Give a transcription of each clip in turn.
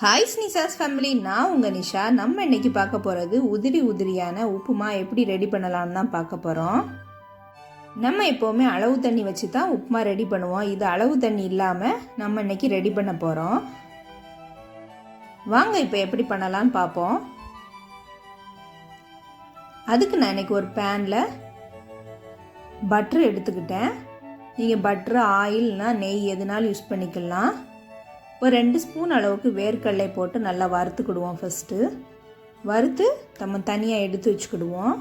Hi ஸ்னிசாஸ் family நான் உங்கள் நிஷா. நம்ம இன்னைக்கு பார்க்க போகிறது உதிரி உதிரியான உப்புமா எப்படி ரெடி பண்ணலாம்னு தான் பார்க்க போகிறோம் நம்ம எப்போவுமே அளவு தண்ணி வச்சு தான் உப்புமா ரெடி பண்ணுவோம். இது அளவு தண்ணி இல்லாமல் நம்ம இன்னைக்கு ரெடி பண்ண போகிறோம் வாங்க இப்போ எப்படி பண்ணலாம்னு பார்ப்போம். அதுக்கு நான் இன்னைக்கு ஒரு பேனில் பட்ரு எடுத்துக்கிட்டேன். நீங்கள் பட்ரு ஆயில்னா நெய் எதுனாலும் யூஸ் பண்ணிக்கலாம். ஒரு ரெண்டு ஸ்பூன் அளவுக்கு வேர்க்கடலை போட்டு நல்லா வறுத்துக்கிடுவோம் ஃபஸ்ட்டு வறுத்து நம்ம தனியாக எடுத்து வச்சுக்கிடுவோம்.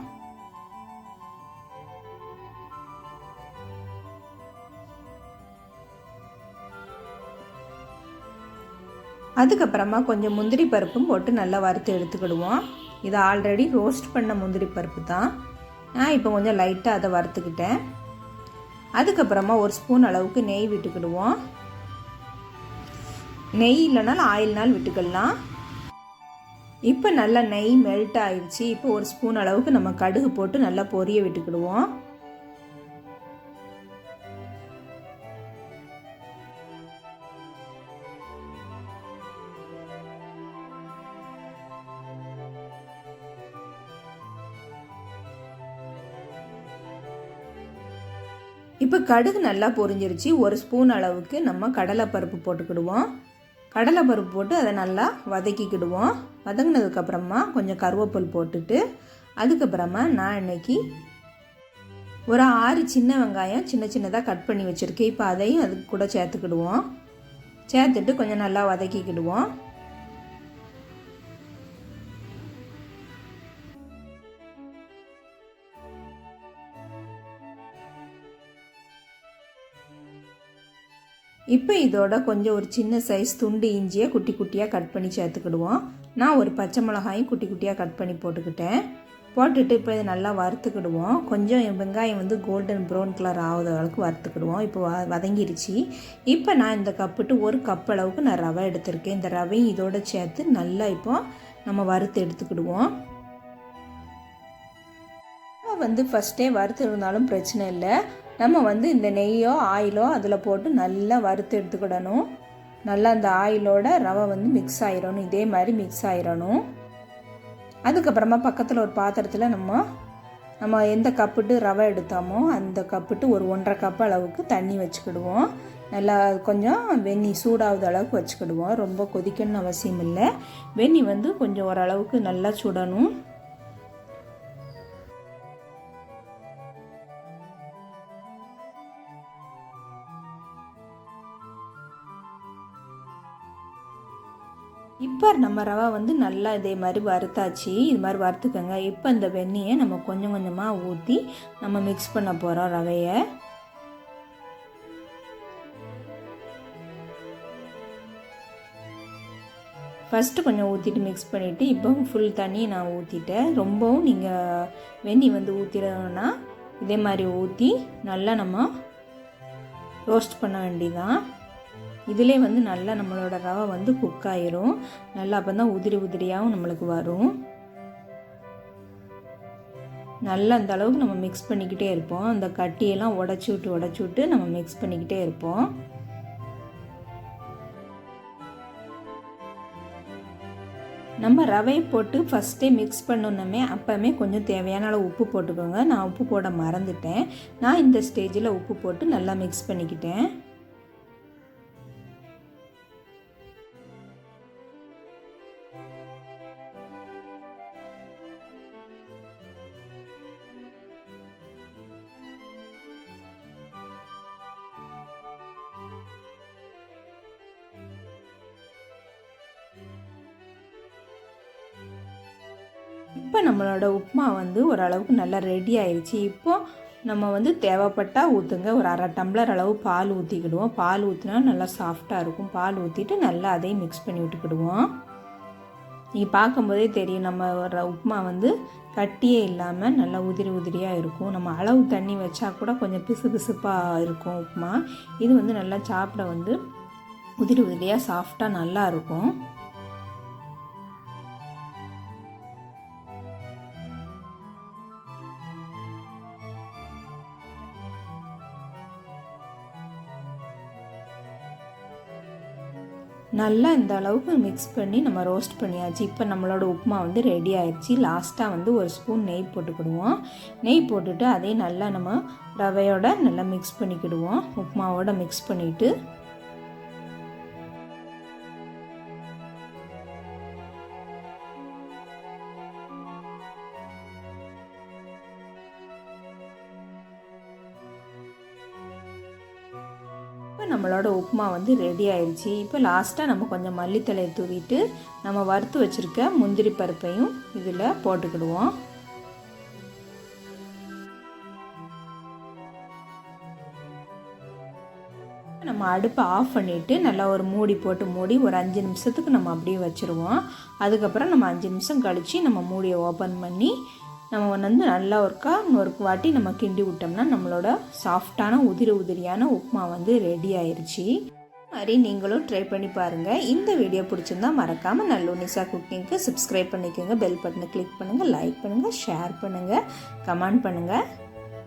அதுக்கப்புறமா கொஞ்சம் முந்திரி பருப்பும் போட்டு நல்லா வறுத்து எடுத்துக்கிடுவோம். இது ஆல்ரெடி ரோஸ்ட் பண்ண முந்திரி பருப்பு தான். நான் இப்போ கொஞ்சம் லைட்டாக அதை வறுத்துக்கிட்டேன். அதுக்கப்புறமா ஒரு ஸ்பூன் அளவுக்கு நெய் விட்டுக்கிடுவோம். நெய் இல்லைனாலும் ஆயில்னால் விட்டுக்கலாம். இப்போ நல்லா நெய் மெல்ட் ஆயிடுச்சு. இப்போ ஒரு ஸ்பூன் அளவுக்கு நம்ம கடுகு போட்டு நல்லா பொரிய விட்டுக்கிடுவோம். இப்போ கடுகு நல்லா பொரிஞ்சிருச்சு. ஒரு ஸ்பூன் அளவுக்கு நம்ம கடலைப்பருப்பு போட்டுக்கிடுவோம். கடலைப்பருப்பு போட்டு அதை நல்லா வதக்கிக்கிடுவோம். வதங்கினதுக்கப்புறமா கொஞ்சம் கருவேப்பில் போட்டுட்டு அதுக்கப்புறமா நான் இன்றைக்கி ஒரு ஆறு சின்ன வெங்காயம் சின்ன சின்னதாக கட் பண்ணி வச்சுருக்கேன். இப்போ அதையும் அதுக்கு கூட சேர்த்துக்கிடுவோம். சேர்த்துட்டு கொஞ்சம் நல்லா வதக்கிக்கிடுவோம். இப்போ இதோட கொஞ்சம் ஒரு சின்ன சைஸ் துண்டு இஞ்சியை குட்டி குட்டியாக கட் பண்ணி சேர்த்துக்கிடுவோம். நான் ஒரு பச்சை மிளகாயும் குட்டி குட்டியாக கட் பண்ணி போட்டுக்கிட்டேன். போட்டுட்டு இப்போ இதை நல்லா வறுத்துக்கிடுவோம். கொஞ்சம் வெங்காயம் வந்து கோல்டன் ப்ரௌன் கலர் ஆகுத அளவுக்கு வறுத்துக்கிடுவோம். இப்போ வ வதங்கிருச்சு. இப்போ நான் இந்த கப்புட்டு ஒரு கப் அளவுக்கு நான் ரவை எடுத்திருக்கேன். இந்த ரவையும் இதோட சேர்த்து நல்லா இப்போ நம்ம வறுத்து எடுத்துக்கிடுவோம். வந்து ஃபஸ்ட்டே வறுத்து இருந்தாலும் பிரச்சனை இல்லை. நம்ம வந்து இந்த நெய்யோ ஆயிலோ அதில் போட்டு நல்லா வறுத்து எடுத்துக்கிடணும். நல்லா அந்த ஆயிலோட ரவை வந்து மிக்ஸ் ஆயிடணும் இதே மாதிரி மிக்ஸ் ஆயிடணும் அதுக்கப்புறமா பக்கத்தில் ஒரு பாத்திரத்தில் நம்ம நம்ம எந்த கப்புட்டு ரவை எடுத்தோமோ அந்த கப்புட்டு ஒரு ஒன்றரை கப் அளவுக்கு தண்ணி வச்சுக்கிடுவோம். நல்லா கொஞ்சம் வெந்நி சூடாகுது அளவுக்கு வச்சுக்கிடுவோம். ரொம்ப கொதிக்கணும்னு அவசியம் இல்லை. வெந்நி வந்து கொஞ்சம் ஓரளவுக்கு நல்லா சுடணும். இப்போ நம்ம ரவை வந்து நல்லா இதே மாதிரி வறுத்தாச்சு. இது மாதிரி வறுத்துக்கோங்க. இப்போ இந்த வெந்நியை நம்ம கொஞ்சம் கொஞ்சமாக ஊற்றி நம்ம மிக்ஸ் பண்ண போகிறோம் ரவையை. ஃபஸ்ட்டு கொஞ்சம் ஊற்றிட்டு மிக்ஸ் பண்ணிவிட்டு இப்போ ஃபுல் தண்ணி நான் ஊற்றிட்டேன் ரொம்பவும் நீங்கள் வெந்நி வந்து ஊற்றிடணும்னா இதே மாதிரி ஊற்றி நல்லா நம்ம ரோஸ்ட் பண்ண வேண்டியதான் இதிலே வந்து நல்லா நம்மளோட ரவை வந்து குக் ஆயிரும். நல்லா அப்போ தான் உதிரி உதிரியாகவும் நம்மளுக்கு வரும். நல்லா அந்த அளவுக்கு நம்ம மிக்ஸ் பண்ணிக்கிட்டே இருப்போம். அந்த கட்டியெல்லாம் உடச்சி விட்டு உடச்சி விட்டு நம்ம மிக்ஸ் பண்ணிக்கிட்டே இருப்போம். நம்ம ரவையை போட்டு ஃபஸ்ட்டே மிக்ஸ் பண்ணணுமே அப்போமே கொஞ்சம் தேவையான அளவு உப்பு போட்டுக்கோங்க. நான் உப்பு போட மறந்துட்டேன். நான் இந்த ஸ்டேஜில் உப்பு போட்டு நல்லா மிக்ஸ் பண்ணிக்கிட்டேன். இப்போ நம்மளோட உப்புமா வந்து ஓரளவுக்கு நல்லா ரெடி ஆயிடுச்சு இப்போ நம்ம வந்து தேவைப்பட்டால் ஊற்றுங்க ஒரு அரை டம்ளர் அளவு பால் ஊற்றிக்கிடுவோம் பால் ஊற்றினா நல்லா சாஃப்டாக இருக்கும். பால் ஊற்றிட்டு நல்லா அதையும் மிக்ஸ் பண்ணி விட்டுக்கிடுவோம். நீங்கள் பார்க்கும்போதே தெரியும் நம்ம வர உப்புமா வந்து கட்டியே இல்லாமல் நல்லா உதிரி உதிரியாக இருக்கும். நம்ம அளவு தண்ணி வச்சா கூட கொஞ்சம் பிசு பிசுப்பாக இருக்கும் உப்புமா. இது வந்து நல்லா சாப்பிட வந்து உதிரி உதிரியாக சாஃப்டாக நல்லா நல்லா இந்த அளவுக்கு மிக்ஸ் பண்ணி நம்ம ரோஸ்ட் பண்ணியாச்சு. இப்போ நம்மளோட உப்புமா வந்து ரெடி ஆயிடுச்சு லாஸ்ட்டாக வந்து ஒரு ஸ்பூன் நெய் போட்டுக்கிடுவோம். நெய் போட்டுட்டு அதே நல்லா நம்ம ரவையோட நல்லா மிக்ஸ் பண்ணிக்கிடுவோம். உப்புமாவோட மிக்ஸ் பண்ணிவிட்டு நம்மளோட உப்புமா வந்து ரெடி ஆயிடுச்சு இப்போ லாஸ்ட்டாக நம்ம கொஞ்சம் மல்லித்தலையை தூவிட்டு நம்ம வறுத்து வச்சுருக்க முந்திரி பருப்பையும் இதில் போட்டுக்கிடுவோம். நம்ம அடுப்பை ஆஃப் பண்ணிவிட்டு நல்லா ஒரு மூடி போட்டு மூடி ஒரு அஞ்சு நிமிஷத்துக்கு நம்ம அப்படியே வச்சுருவோம். அதுக்கப்புறம் நம்ம அஞ்சு நிமிஷம் கழித்து நம்ம மூடியை ஓப்பன் பண்ணி நம்ம வந்து நல்லா ஒருக்கா ஒரு வாட்டி நம்ம கிண்டி விட்டோம்னா நம்மளோட சாஃப்டான உதிரி உதிரியான உப்புமா வந்து ரெடி ஆயிடுச்சு மாதிரி நீங்களும் ட்ரை பண்ணி பாருங்கள் இந்த வீடியோ பிடிச்சிருந்தா மறக்காமல் நல்ல நிசா குக்கிங்க்கு சப்ஸ்கிரைப் பண்ணிக்கோங்க. பெல் பட்டனை கிளிக் பண்ணுங்கள் லைக் பண்ணுங்கள் ஷேர் பண்ணுங்கள் கமெண்ட் பண்ணுங்கள்